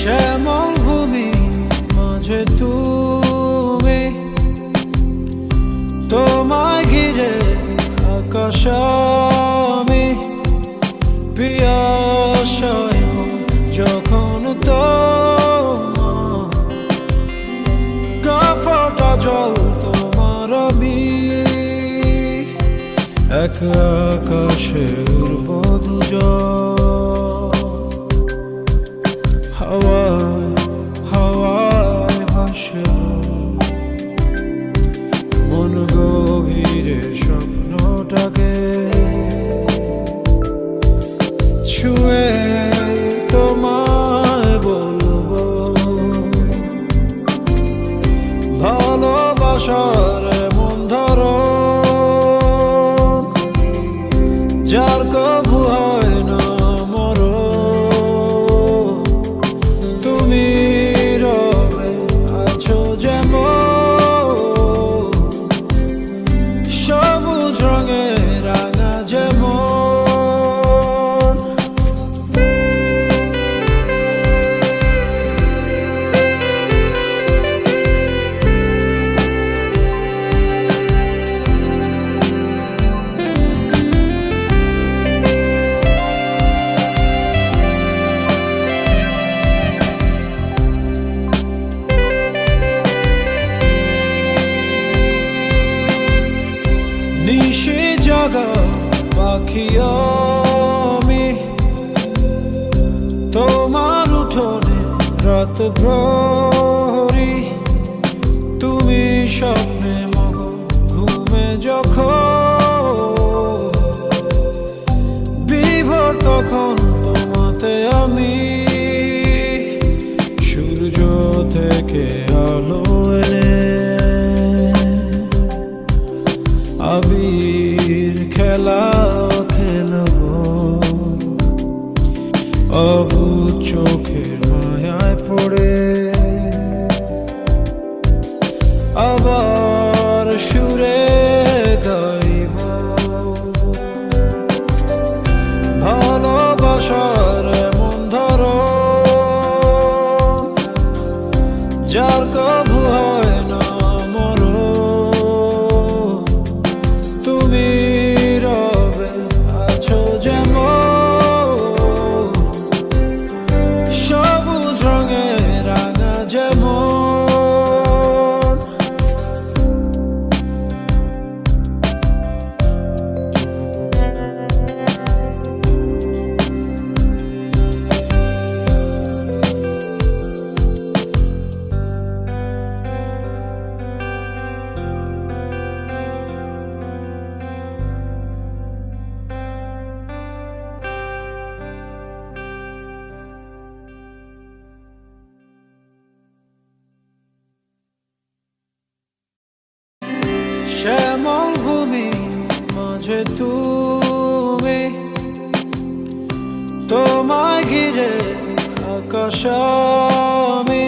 শ্যামল ভূমি মাঝে তুমি। তোমায় ঘিরে আকাশ আমি পিয়াসায় যখন তো কাফটা জল তোমার আমি এক আকাশের বধু ভালোবাসার মন ধরো যার কবু হয় নিশি জাগা পাখি আমি। তোমার উঠোনে রাত ভরি। তুমি স্বপ্নে মগ, ঘুমে যখন। বিভোর তখন তোমাতে আমি। সূর্য থেকে আলো চোখের মায়ায় পড়ে। আবার সুরে গাইব। ভালোবাসার মন ধর যার কভু হয় তুমি তোমায় ঘিরে আকাশ আমি